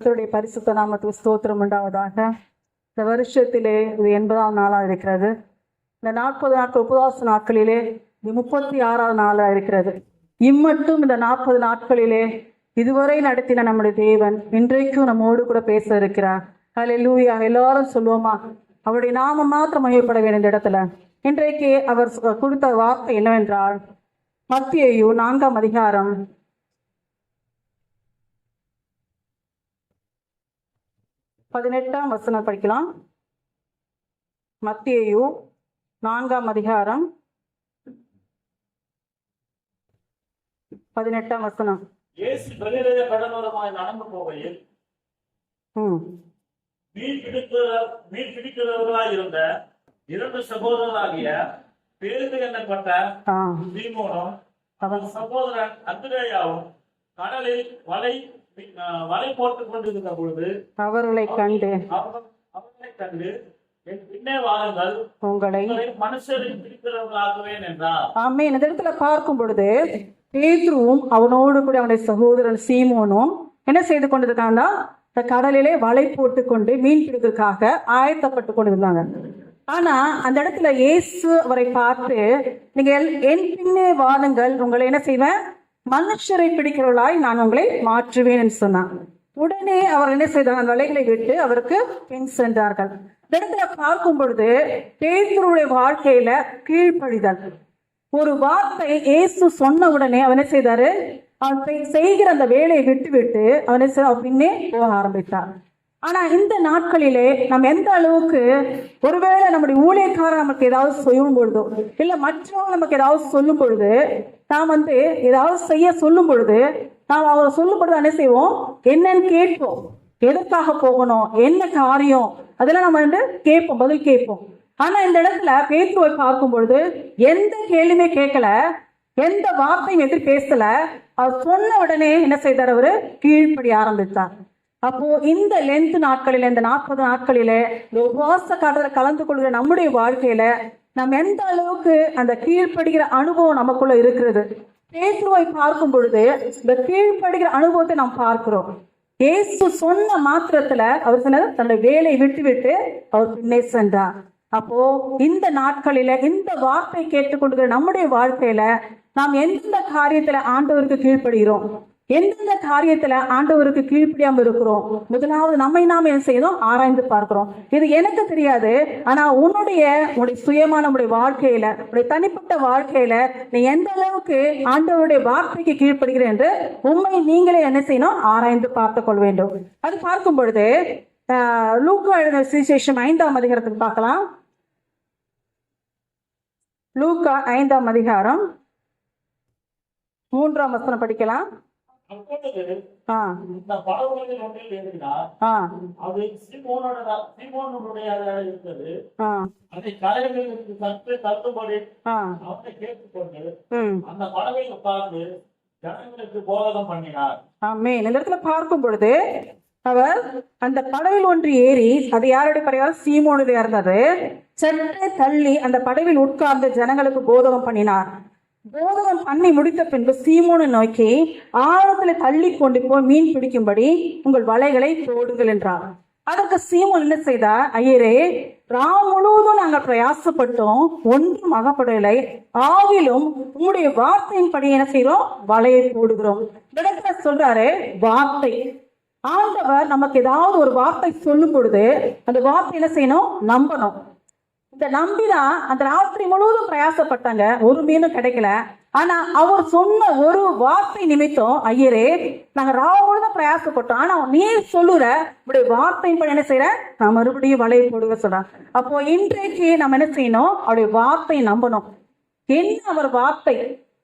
கர்த்தருடைய பரிசுத்த நாமத்துக்கு ஸ்தோத்திரம் உண்டாவதாக. இந்த வருஷத்திலே இது எண்பதாம் நாளாக இருக்கிறது. இந்த நாற்பது நாட்கள் உபவாச நாட்களிலே இது முப்பத்தி ஆறாவது நாளாக இருக்கிறது. இம்மட்டும் இந்த நாற்பது நாட்களிலே இதுவரை நடத்தின நம்முடைய தேவன் இன்றைக்கும் நம்மோடு கூட பேச இருக்கிறார். அதில் லூயா எல்லாரும் சொல்லுவோமா? அவருடைய நாம மாத்திரம் மையப்பட வேண்டும் இந்த இடத்துல. இன்றைக்கு அவர் கொடுத்த வார்த்தை என்னவென்றால் மத்தியையும் நான்காம் அதிகாரம் பதினெட்டாம் வசனம் படிக்கலாம். மத்தியேயு நான்காம் அதிகாரம் பதினெட்டாம் வசனம். இயேசு கலிலேய கடலோரமாய் நடந்து போகையில் மீன் பிடிக்கிற மீன் பிடிக்கிறவர்களாய் இருந்த இரண்டு சகோதரராகிய பேருந்து எண்ணப்பட்ட சீமோனும் அவன் சகோதரன் அந்திரேயாவும் கடலில் வலை வலை போட்டுக் கொண்டிருந்த பொழுது அவர்களை கண்டு அவர்கள் கண்டு உங்களை ஆமே இந்த இடத்துல பார்க்கும் பொழுது பேதுருவும் அவனோடு கூட அவனுடைய சகோதரன் சீமோனும் என்ன செய்து கொண்டிருக்காங்கன்னா இந்த கடலிலே வலை போட்டு கொண்டு மீன் பிடிக்கிறதுக்காக ஆயத்தப்பட்டு கொண்டிருந்தாங்க. ஆனா அந்த இடத்துல இயேசு அவரை பார்த்து நீங்க எல்- என் பின்னே வாருங்கள் உங்களை என்ன செய்வேன்? மனுஷரை பிடிக்கிறவளாய் நான் உங்களை மாற்றுவேன் என்று சொன்னான். உடனே அவர் என்ன செய்தார்? அந்த வலைகளை விட்டு அவருக்கு பின் சென்றார்கள். இந்த இடத்துல பார்க்கும் பொழுது பேதுருடைய வாழ்க்கையில கீழ்ப்படிதல். ஒரு வார்த்தை இயேசு சொன்ன உடனே அவனை என்ன செய்தாரு? அவன் செய்கிற அந்த வேலையை விட்டு விட்டு அவனை அவன் பின்னே போக ஆரம்பித்தான். ஆனா இந்த நாட்களிலே நம்ம எந்த அளவுக்கு ஒருவேளை நம்முடைய ஊழியக்காரர் நமக்கு ஏதாவது சொல்லும் பொழுதோ இல்ல மற்றவங்க நமக்கு ஏதாவது சொல்லும் பொழுது நாம் வந்து ஏதாவது செய்ய சொல்லும் பொழுது நாம் அவர் சொல்லும் பொழுது என்ன செய்வோம்? என்னன்னு கேட்போம். எதற்காக போகணும்? என்ன காரியம்? அதெல்லாம் நம்ம வந்து கேட்போம் பதில் கேட்போம். ஆனா இந்த இடத்துல பேத்துவை பார்க்கும் பொழுது எந்த கேள்வியுமே கேட்கல எந்த வார்த்தையும் எதிர் பேசல. அவர் சொன்ன உடனே என்ன செய்தார் அவரு? கீழ்ப்படி ஆரம்பித்தார். அப்போ இந்த லென்த் நாட்களில இந்த நாற்பது நாட்களில இந்த உபவாச காலத்துல கலந்து கொள்கிற நம்முடைய வாழ்க்கையில நம்ம எந்த அளவுக்கு அந்த கீழ்ப்படுகிற அனுபவம் நமக்குள்ள இருக்கிறது? பேசுவை பார்க்கும் பொழுது இந்த கீழ்ப்படுகிற அனுபவத்தை நாம் பார்க்கிறோம். இயேசு சொன்ன மாத்திரத்துல அவர் சொன்னது தன்னுடைய வேலையை விட்டு விட்டு அவர் பின்னே சென்றார். அப்போ இந்த நாட்களில இந்த வார்த்தை கேட்டுக்கொள்கிற நம்முடைய வாழ்க்கையில நாம் எந்தெந்த காரியத்துல ஆண்டவருக்கு கீழ்ப்படுகிறோம்? எந்தெந்த காரியத்துல ஆண்டவருக்கு கீழ்ப்படியாம இருக்கிறோம்? முதலாவது நம்மை நாம என்ன செய்யணும்? ஆராய்ந்து பார்க்கிறோம். இது எனக்கு தெரியாது. ஆனா உன்னுடைய உன்னுடைய சுயமான உடைய வாழ்க்கையில உடைய தனிப்பட்ட வாழ்க்கையில நீ எந்த அளவுக்கு ஆண்டவருடைய வார்த்தைக்கு கீழ்ப்படுகிற என்று உண்மை நீங்களே என்ன செய்யணும்? ஆராய்ந்து பார்த்து கொள்ள வேண்டும். அது பார்க்கும் பொழுது ஆஹ், லூக்கா எழுதின சுவிசேஷம் ஐந்தாம் அதிகாரத்துக்கு பார்க்கலாம். லூக்கா ஐந்தாம் அதிகாரம் மூன்றாம் வசனம் படிக்கலாம். அது சீமோனோட சீமோனுடைய இருந்தது. அதை அவனை கேட்டுக்கொண்டு அந்த படகில் உட்கார்ந்து ஜனங்களுக்கு போதகம் பண்ணினார். ஆமென். இந்த இடத்துல பார்க்கும் பொழுது அவர் அந்த படவில் ஒன்று ஏறி அது யாருடைய படையால்? சீமோனுடைய இருந்தது சற்றே தள்ளி அந்த படவில் உட்கார்ந்து ஜனங்களுக்கு போதகம் பண்ணினார். போதகம் பண்ணி முடித்த பின்பு சீமோனை நோக்கி ஆழத்துல தள்ளி கொண்டு போய் மீன் பிடிக்கும்படி உங்கள் வலைகளை போடுங்கள் என்றார். அதற்கு சீமோன் என்ன செய்தார்? ஐயரே ராம் முழுவதும் நாங்கள் பிரயாசப்பட்டோம் ஒன்றும் அகப்படவில்லை. ஆவிலும் உங்களுடைய வார்த்தையின்படி என்ன செய்யறோம் வலையை போடுகிறோம். இந்த இடத்துல சொல்றாரு வார்த்தை. ஆண்டவர் நமக்கு ஏதாவது ஒரு வார்த்தை சொல்லும் பொழுது அந்த வார்த்தை என்ன செய்யணும்? நம்பணும். இந்த நம்பிதான் அந்த ராத்திரி முழுவதும் பிரயாசப்பட்டாங்க. ஒரு மீனும் கிடைக்கல. ஆனா அவர் சொன்ன ஒரு வார்த்தை நிமித்தம் ஐயரே நாங்க ராவ முழுதும் பிரயாசப்பட்டோம். ஆனா நீ சொல்லுற இப்படி வார்த்தையின் என்ன செய்யற நான் மறுபடியும் வலையை போடுவ சொல்றேன். அப்போ இன்றைக்கு நம்ம என்ன செய்யணும்? அவருடைய வார்த்தையை நம்பணும். என்ன அவர் வார்த்தை?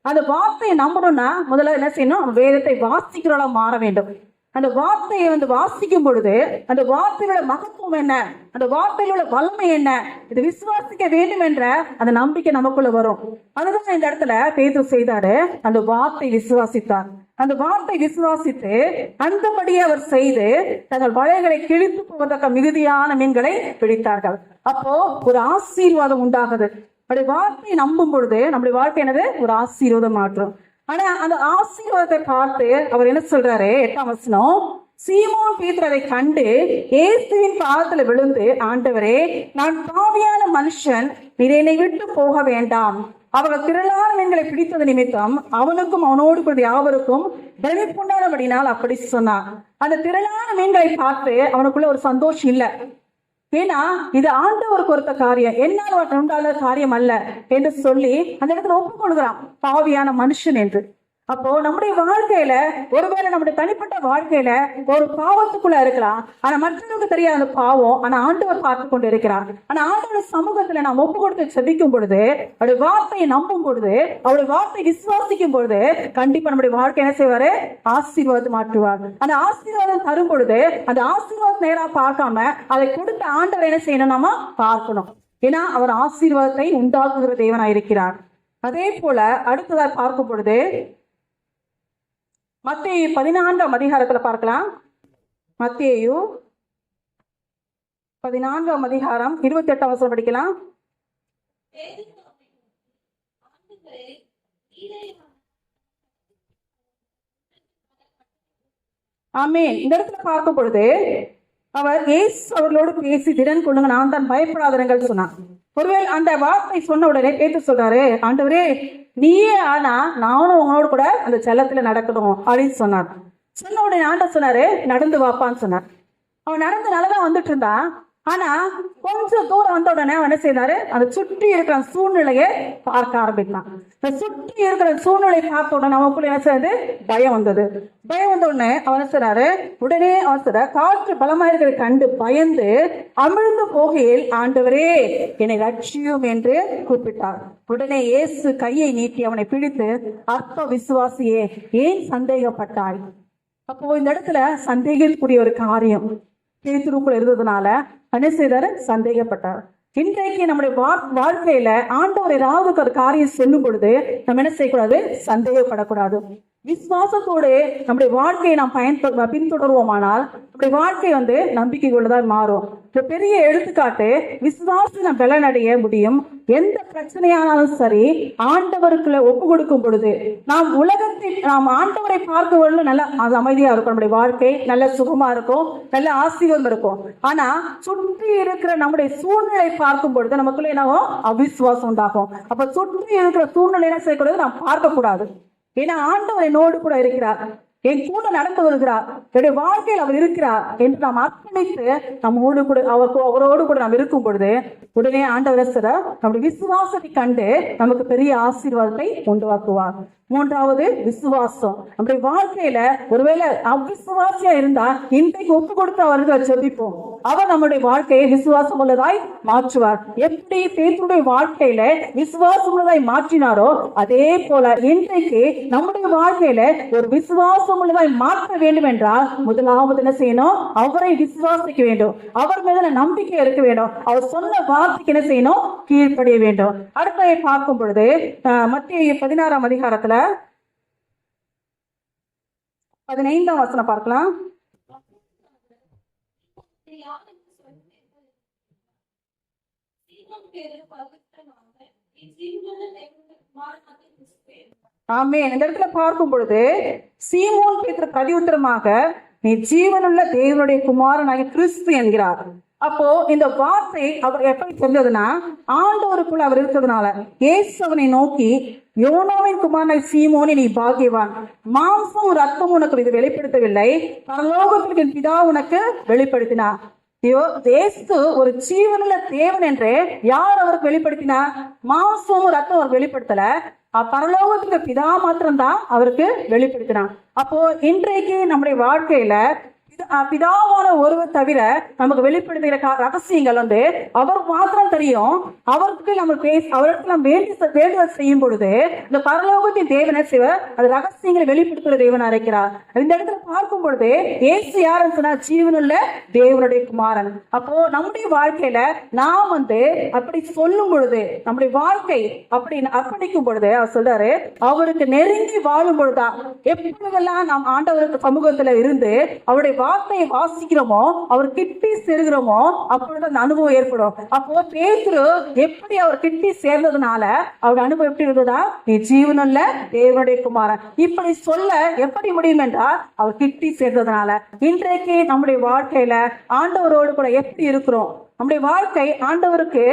அந்த வார்த்தையை நம்பணும்னா முதல்ல என்ன செய்யணும்? வேதத்தை வாசிக்கிறவளா மாற வேண்டும். அந்த வார்த்தையை வந்து வாசிக்கும் பொழுது அந்த வார்த்தையோட மகத்துவம் என்ன? அந்த வார்த்தையோட வல்லமை என்ன? இது விசுவாசிக்க வேண்டும் என்ற அந்த நம்பிக்கை நமக்குள்ள வரும். அதுதான் இந்த இடத்துல பேது செய்தாரு. அந்த வார்த்தை விசுவாசித்தார். அந்த வார்த்தை விசுவாசித்து அந்தபடியே அவர் செய்து தங்கள் வலைகளை கிழித்து போவதற்கு மிகுதியான மீன்களை பிடித்தார்கள். அப்போ ஒரு ஆசீர்வாதம் உண்டாகுது. அப்படி வார்த்தையை நம்பும் பொழுது நம்முடைய வாழ்க்கை என்னது? ஒரு ஆசீர்வாதம் மாற்றும். ஆனா அந்த ஆசீர்வாதத்தை பார்த்து அவர் என்ன சொல்றாரு? எட்டாம் வசனம் சீமோன் பீத்தர் அதை கண்டு ஏசுவின் பாதத்துல விழுந்து ஆண்டவரே நான் பாவியான மனுஷன் நீர் என்னை விட்டு போக வேண்டாம். அவர்கள் திரளான மீன்களை பிடித்தது நிமித்தம் அவனுக்கும் அவனோடு கூட யாவருக்கும் பிரமிப்புண்டானபடினால் அப்படி சொன்னான் அந்த திரளான மீன்களை பார்த்து அவனுக்குள்ள ஒரு சந்தோஷம் இல்லை. ஏன்னா இது ஆண்டவருக்கு ஒருத்த காரியம். என்னால் உண்டான காரியம் அல்ல என்று சொல்லி அந்த இடத்துல ஒப்புக்கொள்கிறான். பாவியான மனுஷன் என்று. அப்போ நம்முடைய வாழ்க்கையில ஒருவேளை நம்முடைய தனிப்பட்ட வாழ்க்கையில ஒரு பாவத்துக்குள்ள இருக்கலாம். ஆனா மற்றவங்களுக்கு தெரியாத அந்த பாவம் ஆனா ஆண்டவர் பார்த்து கொண்டு இருக்கிறார் ஆனா ஆண்டோட சமூகத்துல நாம் ஒப்பு கொடுத்து செபிக்கும் பொழுது அவருடைய வார்த்தையை நம்பும் பொழுது அவருடைய வார்த்தையை விசுவாசிக்கும் பொழுது கண்டிப்பா நம்முடைய வாழ்க்கை என்ன செய்வாரு? ஆசீர்வாதம் மாற்றுவார். அந்த ஆசீர்வாதம் தரும் பொழுது அந்த ஆசீர்வாதம் நேரா பார்க்காம அதை கொடுத்த ஆண்டவர் என்ன செய்யணும்? நாம பார்க்கணும். ஏன்னா அவர் ஆசீர்வாதத்தை உண்டாக்குகிற தேவனாயிருக்கிறார். அதே போல அடுத்ததாக பார்க்கும் பொழுது மத்திய பதினான்காம் அதிகாரத்தில் பார்க்கலாம். மத்தியு பதினான்காம் அதிகாரம் இருபத்தி எட்டாம் வசனம் படிக்கலாம். ஆமே இந்த இடத்துல பார்க்கும் பொழுது அவர் ஏசு அவர்களோடு பேசி திடன் கொள்ளுங்க நான் தான் பயப்படாதவர்கள் சொன்னான் ஒருவேளை அந்த வார்த்தை சொன்ன உடனே பேத்து சொல்றாரு ஆண்டவரே நீயே ஆனா நானும் உங்களோட கூட அந்த செல்லத்துல நடக்கணும் அப்படின்னு சொன்னார் சொன்ன உடனே ஆண்ட சொன்னாரு நடந்து வாப்பான்னு சொன்னார். அவன் நடந்து நல்லதான் வந்துட்டு இருந்தான். ஆனா கொஞ்சம் தூரம் வந்த உடனே என்ன செய்தாரு? அதை சுற்றி இருக்கிற சூழ்நிலையை பார்க்க ஆரம்பித்தான். இந்த சுற்றி இருக்கிற சூழ்நிலையை பார்த்த உடனே அவனுக்குள்ள என்ன செய்யுது பயம் வந்தது. பயம் வந்த உடனே அவன் செய்றாரு? உடனே அவன் சொல்ற காற்று பலமா இருக்கிறத கண்டு பயந்து அமிழ்ந்து போகையில் ஆண்டவரே என்னை ரட்சியும் என்று கூப்பிட்டார். உடனே இயேசு கையை நீட்டி அவனை பிடித்து அற்ப விசுவாசியே ஏன் சந்தேகப்பட்டாய்? அப்போ இந்த இடத்துல சந்தேகக்கூடிய ஒரு காரியம். திருத்துருக்குள் இருந்ததுனால என்ன சந்தேகப்பட்டார். இன்றைக்கு நம்முடைய வாழ்க்கையில ஆண்டவர் ஏதாவது ஒரு காரியம் சொல்லும் பொழுது நம்ம என்ன செய்யக்கூடாது? சந்தேகப்படக்கூடாது. விசுவாசத்தோடு நம்முடைய வாழ்க்கையை நாம் பயன்ப பின்தொடருவோமானால் நம்முடைய வாழ்க்கை வந்து நம்பிக்கை உள்ளதாக மாறும். பெரிய எடுத்துக்காட்டு விசுவாசம் பலனடைய முடியும். எந்த பிரச்சனையானாலும் சரி ஆண்டவருக்குள்ள ஒப்பு கொடுக்கும் பொழுது நாம் உலகத்தில் நாம் ஆண்டவரை பார்க்க வரல நல்ல அது அமைதியா இருக்கும். நம்முடைய வாழ்க்கை நல்ல சுகமா இருக்கும் நல்ல ஆசீர்வாதம் இருக்கும். ஆனா சுற்றி இருக்கிற நம்முடைய சூழ்நிலை பார்க்கும் பொழுது நமக்குள்ள என்னவோ அவிசுவாசம் உண்டாகும். அப்ப சுற்றி இருக்கிற சூழ்நிலை என்ன செய்யக்கூடாது? நாம் பார்க்க கூடாது ஏன்னா ஆண்டவர் என்னோடு கூட இருக்கிறார். என் கூட நடந்து வருகிறார் என்னுடைய வாழ்க்கையில் அவர் இருக்கிறார் என்று நாம் அர்ப்பணித்து நம்மோடு கூட அவருக்கு அவரோடு கூட நாம் இருக்கும் பொழுது உடனே ஆண்டவர் நம்முடைய விசுவாசத்தை கண்டு நமக்கு பெரிய ஆசீர்வாதத்தை உண்டுவாக்குவார் மூன்றாவது விசுவாசம். நம்முடைய வாழ்க்கையில ஒருவேளை அவ்விசுவாசியா இருந்தா இன்றைக்கு ஒப்பு கொடுத்து அவர்கள் சொல்லிப்போம் அவர் நம்முடைய வாழ்க்கையை விசுவாசம் உள்ளதாய் மாற்றுவார். எப்படி பேத்துடைய வாழ்க்கையில விசுவாசம் உள்ளதாய் மாற்றினாரோ அதே போல இன்றைக்கு நம்முடைய வாழ்க்கையில ஒரு விசுவாசம் உள்ளதாய் மாற்ற வேண்டும் என்றால் முதலாவது என்ன செய்யணும்? அவரை விசுவாசிக்க வேண்டும். அவர் மீது நம்பிக்கை இருக்க வேண்டும். அவர் சொன்ன வார்த்தைக்கு என்ன செய்யணும்? கீழ்ப்படிய வேண்டும். அடுத்ததை பார்க்கும் பொழுது மத்திய பதினாறாம் அதிகாரத்துல பதினைந்தாம் வசனம் பார்க்கலாம். ஆமே இந்த இடத்துல பார்க்கும் பொழுது சீமோன் பேத்திர பிரதி உத்தரமாக நீ ஜீவனுள்ள தேவனுடைய குமாரனாகிய கிறிஸ்து என்கிறார். அப்போ இந்த வார்த்தை அவர் எப்படி சொன்னதுன்னா ஆண்டவருக்குள் அவர் இருக்கிறதுனால இயேசு அவனை நோக்கி யோனோவின் குமாரனை சீமோனி நீ பாக்கியவான். மாம்சம் ரத்தம் உனக்கு இது வெளிப்படுத்தவில்லை. பரலோகத்திற்கு பிதா உனக்கு வெளிப்படுத்தினார் ஐயோ தேசத்து ஒரு ஜீவனுள்ள தேவன் என்று யார் அவருக்கு வெளிப்படுத்தினார் மாம்சமும் ரத்தம் அவர் வெளிப்படுத்தல. பரலோகத்துக்கு பிதா மாத்திரம்தான் அவருக்கு வெளிப்படுத்தினார் அப்போ இன்றைக்கு நம்முடைய வாழ்க்கையில பிதாவான ஒருவர் தவிர நமக்கு வெளிப்படுத்துகிற ரகசியங்கள் வந்து அவர் மாத்திரம் தெரியும். அவருக்கு நம்ம பேசி அவருக்கு நம்ம வேண்டி வேண்டுதல் செய்யும் பொழுது இந்த பரலோகத்தின் தேவனை சிவர் அது ரகசியங்களை வெளிப்படுத்துகிற தேவனா இருக்கிறார் இந்த இடத்துல பார்க்கும் பொழுது ஏசு யாருன்னு சொன்னா ஜீவனுள்ள தேவனுடைய குமாரன். அப்போ நம்முடைய வாழ்க்கையில நாம் வந்து அப்படி சொல்லும் பொழுது நம்முடைய வாழ்க்கை அப்படி அர்ப்பணிக்கும் பொழுது அவர் சொல்றாரு அவருக்கு நெருங்கி வாழும் பொழுதுதான். எப்பொழுதெல்லாம் நாம் ஆண்டவருக்கு சமூகத்துல இருந்து அவருடைய வார்த்தையை வாசிக்கிறோமோ அவர் கிட்டி செருகிறோமோ அப்பொழுது அந்த அனுபவம் ஏற்படும். அப்போ பேதுரு எப்படி அவர் கிட்டி சேர்ந்ததுனால அவருடைய அனுபவம் எப்படி இருந்ததா? நீ ஜீவனுள்ள தேவனுடைய குமாரன். இப்படி சொல்ல எப்படி முடியும் என்றால் அவர் கிட்டி சேர்ந்ததுனால. இன்றைக்கு நம்முடைய வாழ்க்கையில ஆண்டவரோடு கூட எப்படி இருக்கிறோம்? நம்முடைய வாழ்க்கை ஆண்டவருக்கு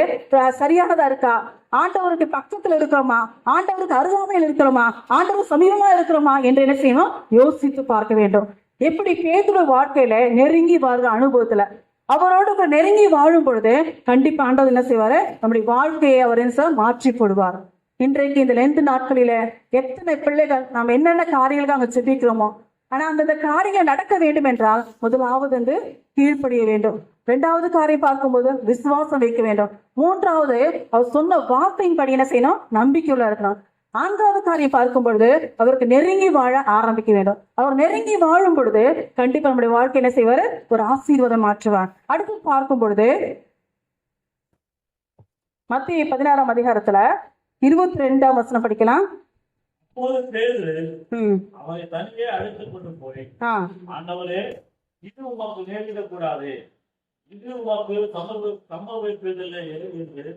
சரியானதா இருக்கா? ஆண்டவருக்கு பக்கத்துல இருக்கிறோமா? ஆண்டவருக்கு அருகாமையில் இருக்கிறோமா? ஆண்டவர் சமீபமா இருக்கிறோமா? என்று என்ன செய்யணும்? யோசித்து பார்க்க வேண்டும். எப்படி பேதுரு வாழ்க்கையில நெருங்கி வாழ்ற அனுபவத்துல அவரோடு நெருங்கி வாழும் பொழுது கண்டிப்பா ஆண்டவர் என்ன செய்வாரு? நம்முடைய வாழ்க்கையை அவர் என்ன மாற்றி போடுவார். இன்றைக்கு இந்த லெந்து நாட்களில எத்தனை பிள்ளைகள் நாம் என்னென்ன காரியங்களுக்கு அங்க செபிக்கிறோமோ ஆனா அந்தந்த காரியங்கள் நடக்க வேண்டும் என்றால் முதலாவது வந்து கீழ்ப்படிய வேண்டும். ரெண்டாவது காரியம் பார்க்கும்போது விசுவாசம் வைக்க வேண்டும். மூன்றாவது அவர் சொன்ன வார்த்தையின்படி என்ன செய்யணும்? நம்பிக்கையுள்ள இருக்கணும். நான்காவது காரியம் பார்க்கும் பொழுது அவருக்கு நெருங்கி வாழ ஆரம்பிக்க வேண்டும். அவர் நெருங்கி வாழும் பொழுது கண்டிப்பா நம்முடைய வாழ்க்கை என்ன செய்வாரு? ஒரு ஆசீர்வாதம் மாற்றுவார். அடுத்து பார்க்கும் பொழுது மத்திய பதினாறாம் அதிகாரத்துல இருபத்தி ரெண்டாம் வசனம் படிக்கலாம். இது உமக்கு நேரிடக்கூடாது. இது உமக்கு சமர்ப்ப சம்பவிப்பதில்லை என்று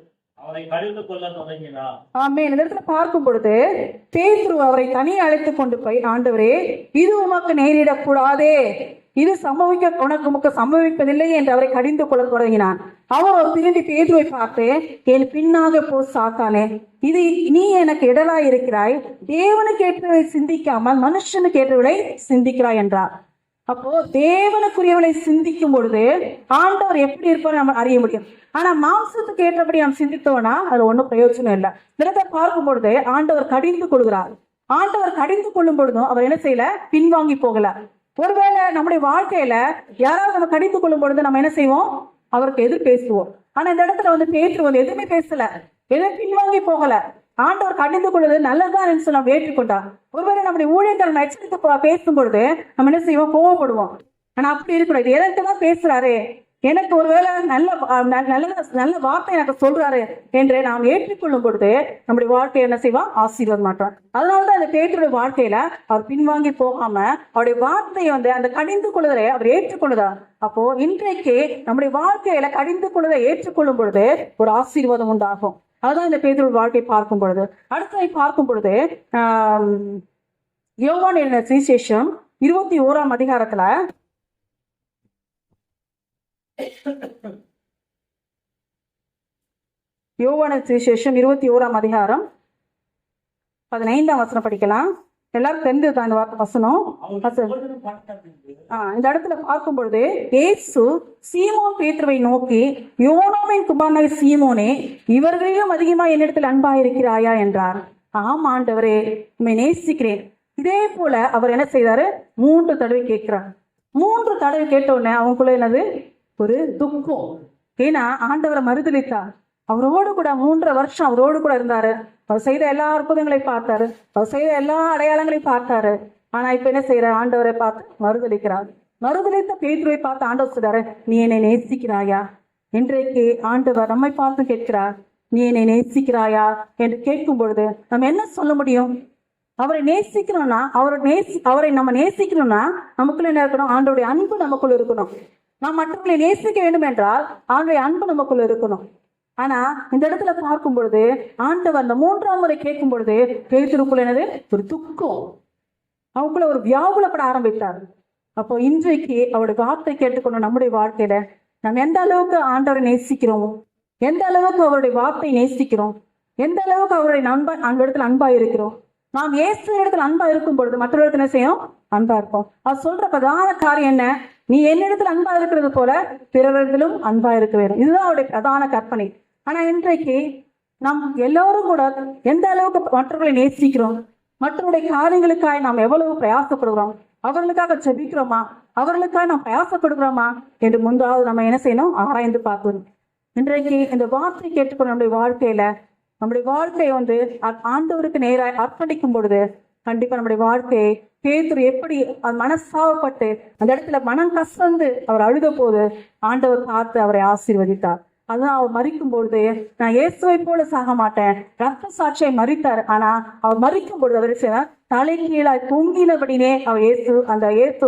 ஆமே இந்த இடத்துல பார்க்கும் பொழுது பேதுரு அவரை தனி அழைத்து கொண்டு போய் ஆண்டவரே இது உமக்கு நேரிடக்கூடாதே. இது சம்பவிக்க உனக்கு உமக்கு சம்பவிப்பதில்லை என்று அவரை கடிந்து கொள்ள தொடங்கினான். அவர் திரும்பி பேதுவை பார்த்து என் பின்னாக போ சாத்தானே. இது நீ எனக்கு இடலா இருக்கிறாய். தேவனுக்கு ஏற்றவை சிந்திக்காமல் மனுஷனுக்கு ஏற்றவளை சிந்திக்கிறாய் என்றார். அப்போ தேவனுக்குரியவளை சிந்திக்கும் பொழுது ஆண்டவர் எப்படி இருப்பார் நம்ம அறிய முடியும். ஆனா மாம்சத்துக்கு ஏற்றபடி நாம் சிந்தித்தோம்னா அது ஒன்றும் பிரயோஜனம் இல்லை. நிலத்தை பார்க்கும் பொழுது ஆண்டவர் கடிந்து கொள்கிறார். ஆண்டவர் கடிந்து கொள்ளும் பொழுதும் அவர் என்ன செய்யல? பின்வாங்கி போகல. ஒருவேளை நம்முடைய வாழ்க்கையில யாராவது நம்ம கடிந்து கொள்ளும் பொழுது நம்ம என்ன செய்வோம்? அவருக்கு எதிர் பேசுவோம். ஆனா இந்த இடத்துல வந்து பேச்சு வந்து எதுவுமே பேசல. எதுவும் பின்வாங்கி போகல. ஆண்டவர் கடிந்து கொள்வது நல்லதுதான் என்று நம்ம ஏற்றுக்கொண்டா ஒருவேளை நம்முடைய ஊழியர்கள் நம்ம எச்சரித்து பேசும் பொழுது நம்ம என்ன செய்வோம்? கோவப்படுவோம். ஆனா அப்படி இருக்கக்கூடாது எதற்கு தான் பேசுறாரு? எனக்கு ஒருவேளை நல்ல ந- நல்ல நல்ல வார்த்தை எனக்கு சொல்றாரு என்று நாம் ஏற்றுக்கொள்ளும் பொழுது நம்முடைய வாழ்க்கையை என்ன செய்வோம் ஆசீர்வாதம் மாட்டோம் அதனாலதான் அந்த பேத்தருடைய வாழ்க்கையில அவர் பின்வாங்கி போகாம அவருடைய வார்த்தையை வந்து அந்த கடிந்து கொள்வதை அவர் ஏற்றுக்கொள்ளுதா? அப்போ இன்றைக்கு நம்முடைய வாழ்க்கையில கடிந்து கொள்வதை ஏற்றுக்கொள்ளும் பொழுது ஒரு ஆசீர்வாதம் உண்டாகும். அதுதான் இந்த பேதருடைய வாழ்க்கை பார்க்கும் பொழுது. அடுத்ததை பார்க்கும் பொழுது ஆஹ் யோவான் என்ற சுவிசேஷம் இருபத்தி ஓராம் அதிகாரத்துல யோவான சுவிசேஷம் இருபத்தி ஓராம் அதிகாரம் பதினைந்தாம் வசனம் படிக்கலாம். எல்லாரும் தெரிஞ்சது தான் இந்த வார்த்தை வசனம் இந்த இடத்துல பார்க்கும் பொழுது இயேசு சீமோன் பேதுருவை நோக்கி யோனோவின் குமாரனை சீமோனே இவர்களிலும் அதிகமா என்னிடத்தில் அன்பாயிருக்கிறாயா என்றார். ஆம் ஆண்டவரே உம்மை நேசிக்கிறேன். இதே போல அவர் என்ன செய்தாரு? மூன்று தடவை கேட்கிறார். மூன்று தடவை கேட்ட உடனே அவங்களுக்குள்ள என்னது? ஒரு துக்கம். ஏன்னா ஆண்டவரை மறுதளித்தார் அவரோடு கூட மூன்றரை வருஷம் அவரோடு கூட இருந்தாரு. அவர் செய்த எல்லா அற்புதங்களையும் பார்த்தாரு. அவர் செய்த எல்லா அடையாளங்களையும் பார்த்தாரு. ஆனா இப்ப என்ன செய்யற ஆண்டவரை பார்த்து மறுதளிக்கிறார் மறுதளித்த பேதுருவை பார்த்து ஆண்டவர் சொல்றாரு நீ என்னை நேசிக்கிறாயா? இன்றைக்கு ஆண்டவர் நம்மை பார்த்து கேட்கிறார். நீ என்னை நேசிக்கிறாயா? என்று கேட்கும் பொழுது நம்ம என்ன சொல்ல முடியும்? அவரை நேசிக்கணும்னா அவரை நேசி அவரை நம்ம நேசிக்கணும்னா நமக்குள்ள என்ன இருக்கணும்? ஆண்டோடைய அன்பு நமக்குள்ள இருக்கணும். நாம் மற்றவர்களை நேசிக்க வேண்டும் என்றால் ஆண்டோடைய அன்பு நமக்குள்ள இருக்கணும். ஆனா இந்த இடத்துல பார்க்கும் பொழுது ஆண்டவர் அந்த மூன்றாம் முறை கேட்கும் பொழுது பேத்திருக்குள்ள என்னது? ஒரு துக்கம். அவங்களுக்குள்ள ஒரு வியாகுலப்பட ஆரம்பித்தார். அப்போ இன்றைக்கு அவருடைய வார்த்தை கேட்டுக்கொண்டு நம்முடைய வாழ்க்கையில நம்ம எந்த அளவுக்கு ஆண்டவரை நேசிக்கிறோம் எந்த அளவுக்கு அவருடைய வார்த்தை நேசிக்கிறோம் எந்த அளவுக்கு அவருடைய நண்பா அந்த இடத்துல அன்பா இருக்கிறோம் நாம் இயேசு இடத்துல அன்பா இருக்கும் பொழுது மற்ற இடத்துல என்ன செய்யும் அன்பா இருப்போம். அவர் சொல்ற பிரதான காரியம் என்ன? நீ என்னிடத்துல அன்பா இருக்கிறது போல பிறரிடத்திலும் அன்பா இருக்க வேண்டும். இதுதான் அவருடைய பிரதான கற்பனை. ஆனா இன்றைக்கு நாம் எல்லோரும் கூட எந்த அளவுக்கு மற்றவர்களை நேசிக்கிறோம் மற்றவருடைய காரியங்களுக்காக நாம் எவ்வளவு பிரயாசப்படுகிறோம் அவர்களுக்காக செபிக்கிறோமா அவர்களுக்காக நாம் பிரயாசப்படுகிறோமா என்று முந்தாவது நம்ம என்ன செய்யணும் ஆராய்ந்து பார்க்கணும் இன்றைக்கு இந்த வார்த்தை கேட்டுக்கொண்டு நம்முடைய வாழ்க்கையில நம்முடைய வாழ்க்கையை வந்து ஆண்டவருக்கு நேராக அர்ப்பணிக்கும் பொழுது கண்டிப்பா நம்முடைய வாழ்க்கையை பேதுரு எப்படி அது மனசாவப்பட்டு அந்த இடத்துல மனம் கசந்து அவர் அழுத போது ஆண்டவர் பார்த்து அவரை ஆசீர்வதித்தார். அதான் அவர் மறிக்கும் பொழுது நான் இயேசுவை போல சாக மாட்டேன். ரத்த சாட்சியை மறித்தார். ஆனா அவர் மறிக்கும் பொழுது அவர் செய்தார்? தலை கீழாய் தொங்கினபடினே அவர் இயேசு அந்த இயேசு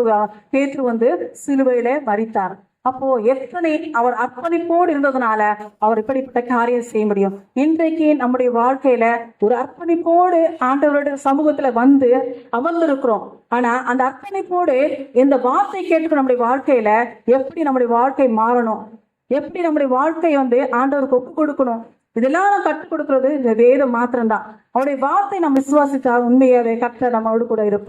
பேத்து வந்து சிலுவையில மறித்தார். அப்போ எத்தனை அவர் அர்ப்பணிப்போடு இருந்ததுனால அவர் இப்படிப்பட்ட காரியம் செய்ய முடியும். இன்றைக்கு நம்முடைய வாழ்க்கையில ஒரு அர்ப்பணிப்போடு ஆண்டவருடைய சமூகத்துல வந்து அமர்ந்திருக்கிறோம். ஆனா அந்த அர்ப்பணிப்போடு இந்த வார்த்தை கேட்டு நம்முடைய வாழ்க்கையில எப்படி நம்முடைய வாழ்க்கை மாறணும்? எப்படி நம்முடைய வாழ்க்கையை வந்து ஆண்டவருக்கு ஒப்பு கொடுக்கணும்? இதெல்லாம் நான் கற்றுக் கொடுக்கறது இந்த வேதம் மாத்திரம்தான். அவருடைய வார்த்தை நம்ம விசுவாசித்தா உண்மையாவே கற்ற நம்மளோடு கூட இருப்பார்.